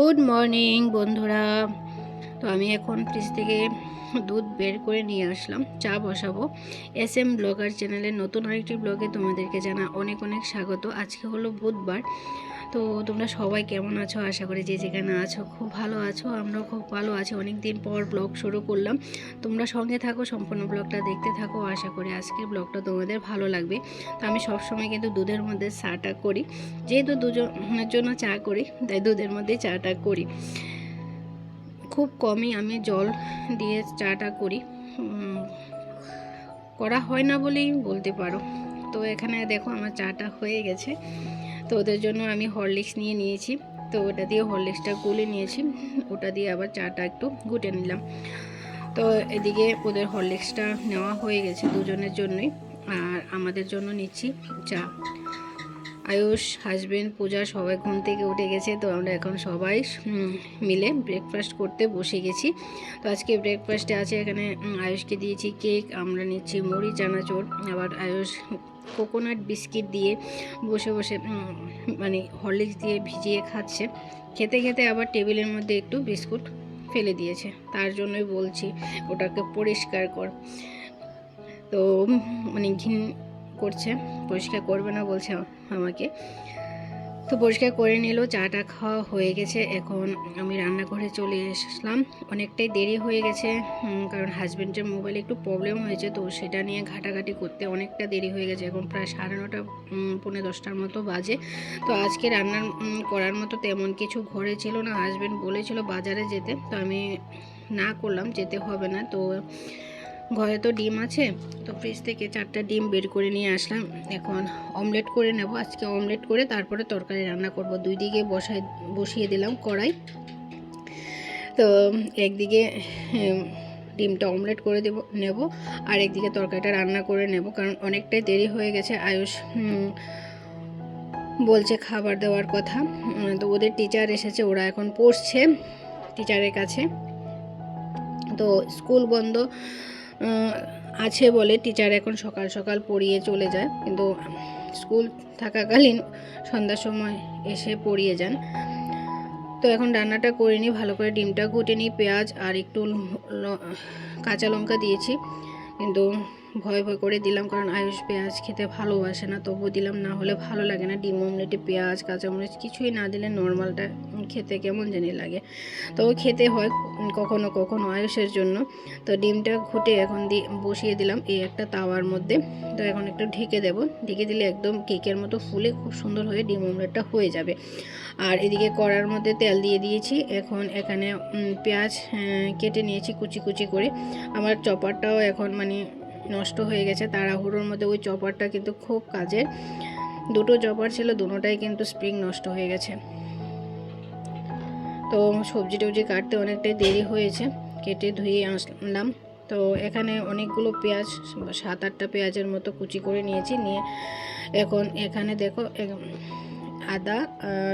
Good morning বন্ধুরা। তো আমি এখন ফ্রিজ থেকে দুধ বের করে নিয়ে আসলাম, চা বসাবো। এস এম ব্লগার চ্যানেলের নতুন আরেকটি ব্লগে তোমাদেরকে জানা অনেক অনেক স্বাগত। আজকে হলো বুধবার। তো তোমরা সবাই কেমন আছো? আশা করি যে যেখানে আছো খুব ভালো আছো, আমরাও খুব ভালো আছি। অনেক দিন পর ব্লগ শুরু করলাম। তোমরা সঙ্গে থাকো, সম্পূর্ণ ব্লগটা দেখতে থাকো। আশা করি আজকের ব্লগটা তোমাদের ভালো লাগবে। তো আমি সবসময় কিন্তু দুধের মধ্যে চাটা করি। যেহেতু দুজনের জন্য চা করি, তাই দুধের মধ্যে চাটা করি। খুব কমই আমি জল দিয়ে চাটা করি। করা হয় না বলেই বলতে পারো। তো এখানে দেখো আমার চাটা হয়ে গেছে। তো ওদের জন্য আমি হরলিক্স নিয়ে নিয়েছি। তো ওটা দিয়ে হরলিক্সটা গুলে নিয়েছি। ওটা দিয়ে আবার চাটা একটু গুটে নিলাম। তো এদিকে ওদের হরলিক্সটা নেওয়া হয়ে গেছে দুজনের জন্যই। আর আমাদের জন্য নিচ্ছি চা। আয়ুষ হাজবেন্ড পূজা সবাই ঘুম থেকে উঠে গেছে। তো আমরা এখন সবাই মিলে ব্রেকফাস্ট করতে বসে গেছি। তো আজকে ব্রেকফাস্টে আছে এখানে আয়ুষকে দিয়েছি কেক আমরা নিচ্ছি মুড়ি, চানাচুর। আবার আয়ুষ কোকোনাট বিস্কিট দিয়ে বসে বসে মানে হরলিক্স দিয়ে ভিজিয়ে খাচ্ছে। খেতে খেতে আবার টেবিলের মধ্যে একটু বিস্কুট ফেলে দিয়েছে। তার জন্যই বলছি, ওটাকে পরিষ্কার কর। তো মানে ঘিন করছে পরিষ্কার করবে না বলছে আমাকে। তো পরিষ্কার করে নিল চাটা খাওয়া হয়ে গেছে। এখন আমি রান্নাঘরে চলে আসলাম অনেকটাই দেরি হয়ে গেছে কারণ হাজব্যান্ডের মোবাইলে একটু প্রবলেম হয়েছে তো সেটা নিয়ে ঘাটাঘাটি করতে অনেকটা দেরি হয়ে গেছে। এখন প্রায় সাড়ে নটা পৌনে দশটার মতো বাজে। তো আজকে রান্নার উম, করার মতো তেমন কিছু ঘরে ছিল না। হাজব্যান্ড বলেছিল বাজারে যেতে তো আমি না করলাম যেতে হবে না। তো ঘরে তো ডিম আছে, তো ফ্রিজ থেকে চারটা ডিম বের করে নিয়ে আসলাম। এখন অমলেট করে নেব, আজকে অমলেট করে তারপরে তরকারি রান্না করব। দুই দিকে বসাই, বসিয়ে দিলাম কড়াই। তো একদিকে ডিমটা অমলেট করে দেব, নেব, আর একদিকে তরকারিটা রান্না করে নেব। কারণ অনেকটাই দেরি হয়ে গেছে, আয়ুষ বলছে খাবার দেওয়ার কথা। তো ওদের টিচার এসেছে, ওরা এখন পড়ছে টিচারের কাছে। তো স্কুল বন্ধ আছে বলে টিচার এখন সকাল সকাল পড়িয়ে চলে যায়। কিন্তু স্কুল থাকাকালীন সন্ধ্যার সময় এসে পড়িয়ে যান। তো এখন রান্নাটা করে নিই, ভালো করে ডিমটা ঘুটে নিই, পেঁয়াজ আর একটু কাঁচা লঙ্কা দিয়েছি। কিন্তু ভয় ভয় করে দিলাম, কারণ আয়ুষ পেঁয়াজ খেতে ভালোবাসে না তবু দিলাম, না হলে ভালো লাগে না। ডিম, অমলেটে পেঁয়াজ, কাঁচামরিচ, কিছুই না দিলে নর্মালটা খেতে কেমন জানি লাগে। তবে খেতে হয় কখনো কখনো আয়ুষের জন্য। তো ডিমটা ঘুটে এখন দিয়ে বসিয়ে দিলাম এই একটা তাওয়ার মধ্যে। তো এখন একটু ঢেকে দেব। ঢেকে দিলে একদম কেকের মতো ফুলে খুব সুন্দর হয়ে ডিম, অমলেটটা হয়ে যাবে। আর এদিকে কড়ার মধ্যে তেল দিয়ে দিয়েছি। এখন এখানে পেঁয়াজ কেটে নিয়েছি কুচি কুচি করে। আমার চপারটাও এখন মানে নষ্ট হয়ে গেছে তাড়াহুড়োর মধ্যে ওই চপারটা কিন্তু খুব কাজের। দুটো চপার ছিল, দুটোটাই কিন্তু স্প্রিং নষ্ট হয়ে গেছে। তো সবজি টবজি কাটতে অনেকটাই দেরি হয়েছে, কেটে ধুয়ে আসলাম তো এখানে অনেকগুলো পেঁয়াজ সাত আটটা পেঁয়াজের মতো কুচি করে নিয়েছি, নিয়ে এখন এখানে দেখো আদা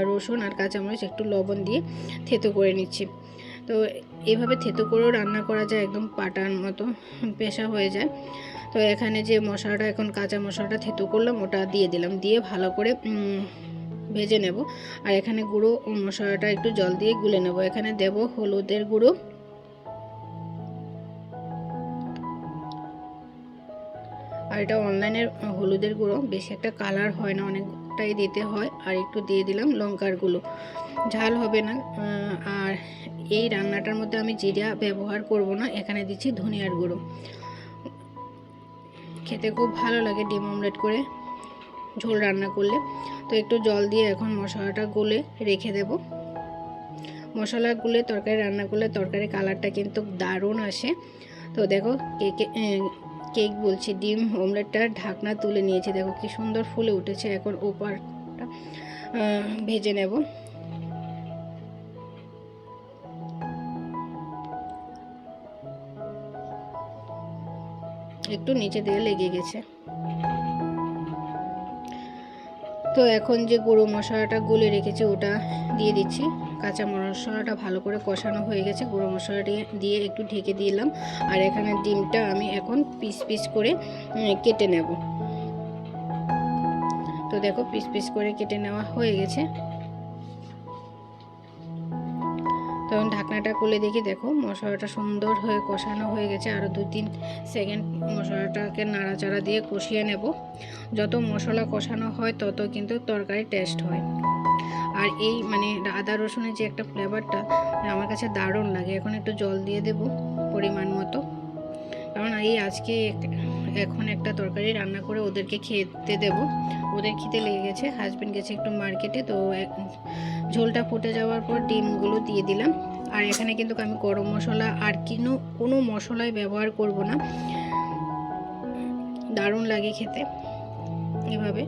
রসুন আর কাঁচামরিচ একটু লবণ দিয়ে থেতো করে নিচ্ছি। তো এভাবে থেতো করেও রান্না করা যায়, একদম পাটার মতো পেশা হয়ে যায়। তো এখানে যে মশলাটা, এখন কাঁচা মশলাটা থেতো করলাম, ওটা দিয়ে দিলাম। দিয়ে ভালো করে ভেজে নেব। আর এখানে গুঁড়ো মশলাটা একটু জল দিয়ে গুলে নেব। এখানে দেব হলুদের গুঁড়ো। আর এটা অনলাইনের হলুদের গুঁড়ো। বেশি একটা কালার হয় না অনেকটাই দিতে হয় আর একটু দিয়ে দিলাম লঙ্কার গুঁড়ো। ঝাল হবে না আর এই রান্নাটার মধ্যে আমি জিরা ব্যবহার করব না, এখানে দিচ্ছি ধনিয়ার গুঁড়ো। খেতে খুব ভালো লাগে ডিম অমলেট করে ঝোল রান্না করলে। তো একটু জল দিয়ে এখন মশলাটা গুলে রেখে দেব। মশলা গুলে তরকারি রান্না করলে তরকারি কালারটা কিন্তু দারুণ আসে। তো দেখো কেকে কেক বলছি, ডিম অমলেটটার ঢাকনা তুলে নিয়েছি। দেখো কি সুন্দর ফুলে উঠেছে। এখন ওপারটা ভেজে নেব। একটু নিচে দিয়ে লেগে গেছে। তো এখন যে গুঁড়ো মশলাটা গুলে রেখেছে ওটা দিয়ে দিচ্ছি। কাঁচা মশলাটা ভালো করে কষানো হয়ে গেছে। গুঁড়ো মশলাটি দিয়ে একটু ঢেকে দিলাম। আর এখানে ডিমটা আমি এখন পিস পিস করে কেটে নেব। তো দেখো, পিস পিস করে কেটে নেওয়া হয়ে গেছে। তখন ঢাকনাটা খুলে দেখি, দেখো মশলাটা সুন্দর হয়ে কষানো হয়ে গেছে। আরও দু তিন সেকেন্ড মশলাটাকে নাড়াচাড়া দিয়ে কষিয়ে নেব। যত মশলা কষানো হয়, তত কিন্তু তরকারি টেস্ট হয়। আর এই মানে আদা রসুনের যে একটা ফ্লেভারটা আমার কাছে দারুণ লাগে। এখন একটু জল দিয়ে দেব পরিমাণ মতো। কারণ এই আজকে এখন একটা তরকারি রান্না করে ওদেরকে খেতে দেব। ওদের খেতে লেগে গেছে হাজবেন্ড গেছে একটু মার্কেটে তো ঝোলটা ফুটে যাওয়ার পর ডিমগুলো দিয়ে দিলাম। আর এখানে কিন্তু আমি গরম মশলা আর কিনো কোনো মশলাই ব্যবহার করব না। দারুণ লাগে খেতে এভাবে।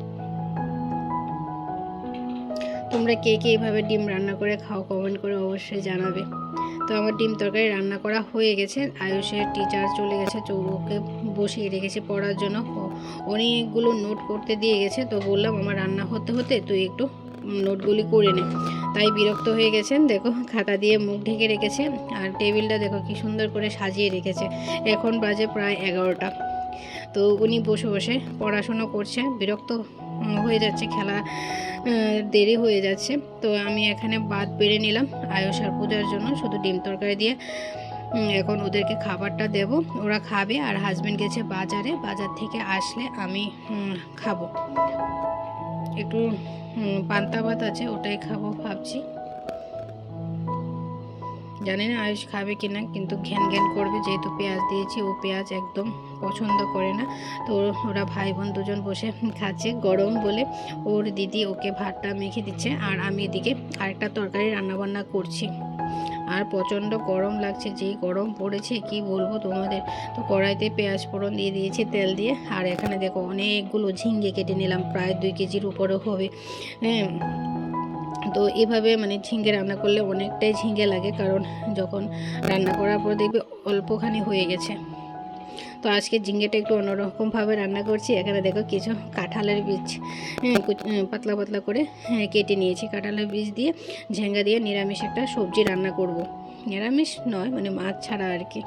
তোমরা কে কে এভাবে ডিম রান্না করে খাও কমেন্ট করে অবশ্যই জানাবে। তো আমার ডিম তরকারি রান্না করা হয়ে গেছে। আয়ুষের টিচার চলে গেছে ওকে বসিয়ে রেখেছে পড়ার জন্য। অনেকগুলো নোট করতে দিয়ে গেছে, তো বললাম আমার রান্না হতে হতে তুই একটু নোটগুলি করে নে। তাই বিরক্ত হয়ে গেছেন, দেখো খাতা দিয়ে মুখ ঢেকে রেখেছে আর টেবিলটা দেখো কি সুন্দর করে সাজিয়ে রেখেছে। এখন বাজে প্রায় এগারোটা। তো উনি বসে বসে পড়াশুনো করছে, বিরক্ত হয়ে যাচ্ছে, খেলা দেরি হয়ে যাচ্ছে। তো আমি এখানে বাদ বেড়ে নিলাম আয়ুষ পূজার জন্য শুধু ডিম তরকারি দিয়ে। এখন ওদেরকে খাবারটা দেব। ওরা খাবে আর হাজব্যান্ড গেছে বাজারে। বাজার থেকে আসলে আমি খাব। একটু পান্তা ভাত আছে, ওটাই খাব ভাবছি। জানি না আয়ুষ খাবে কি না, কিন্তু ঘ্যান ঘ্যান করবে। যেহেতু পেঁয়াজ দিয়েছি, ও পেঁয়াজ একদম পছন্দ করে না। তো ওরা ভাই বোন দুজন বসে খাচ্ছে গরম বলে। ওর দিদি ওকে ভাতটা মেখে দিচ্ছে। আর আমি এদিকে আরেকটা তরকারি রান্নাবান্না করছি। আর প্রচণ্ড গরম লাগছে, যেই গরম পড়েছে, কি বলব তোমাদের? তো কড়াইতে পেঁয়াজ ফোড়ন দিয়ে দিয়েছি, তেল দিয়ে। আর এখানে দেখো অনেকগুলো ঝিঙ্গে কেটে নিলাম, প্রায় দুই কেজির উপরে হবে। হ্যাঁ তো এভাবে মানে ঝিঙ্গে রান্না করলে অনেকটাই ঝিঙ্গে লাগে কারণ যখন রান্না করার পর দেখবে অল্পখানি হয়ে গেছে। তো আজকে ঝিঙ্গেটা একটু অন্যরকমভাবে রান্না করছি। এখানে দেখো কিছু কাঁঠালের বীজ হ্যাঁ, কুচ- পাতলা পাতলা করে হ্যাঁ, কেটে নিয়েছি। কাঁঠালের বীজ দিয়ে ঝেঙ্গা দিয়ে নিরামিষ একটা সবজি রান্না করব। নিরামিষ নয় মানে মাছ ছাড়া আর কি।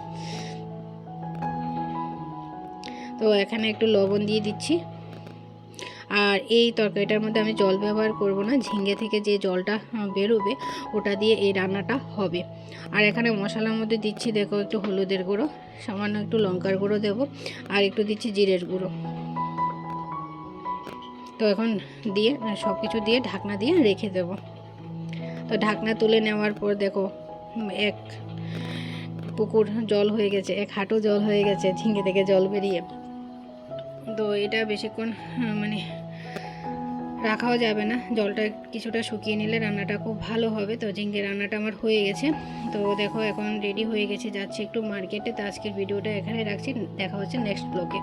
তো এখানে একটু লবণ দিয়ে দিচ্ছি। আর এই তরকারিটার মধ্যে আমি জল ব্যবহার করব না। ঝিঙ্গে থেকে যে জলটা বেরোবে, ওটা দিয়ে এই রান্নাটা হবে। আর এখানে মশলার মধ্যে দিচ্ছি, দেখো, একটু হলুদের গুঁড়ো, সামান্য একটু লঙ্কার গুঁড়ো দেব, আর একটু দিচ্ছি জিরের গুঁড়ো। তো এখন দিয়ে সব কিছু দিয়ে ঢাকনা দিয়ে রেখে দেব। তো ঢাকনা তুলে নেওয়ার পর দেখো এক পুকুর জল হয়ে গেছে, এক হাঁটু জল হয়ে গেছে ঝিঙ্গে থেকে জল বেরিয়ে। তো এটা বেশিক্ষণ মানে রাখাও যাবে না। জলটা কিছুটা শুকিয়ে নিলে রান্নাটা খুব ভালো হবে। তো ঝিঙ্গে রান্নাটা আমার হয়ে গেছে। তো দেখো এখন রেডি হয়ে গেছে। যাচ্ছি একটু মার্কেটে তো আজকের ভিডিওটা এখানে রাখছি। দেখা হচ্ছে নেক্সট ব্লগে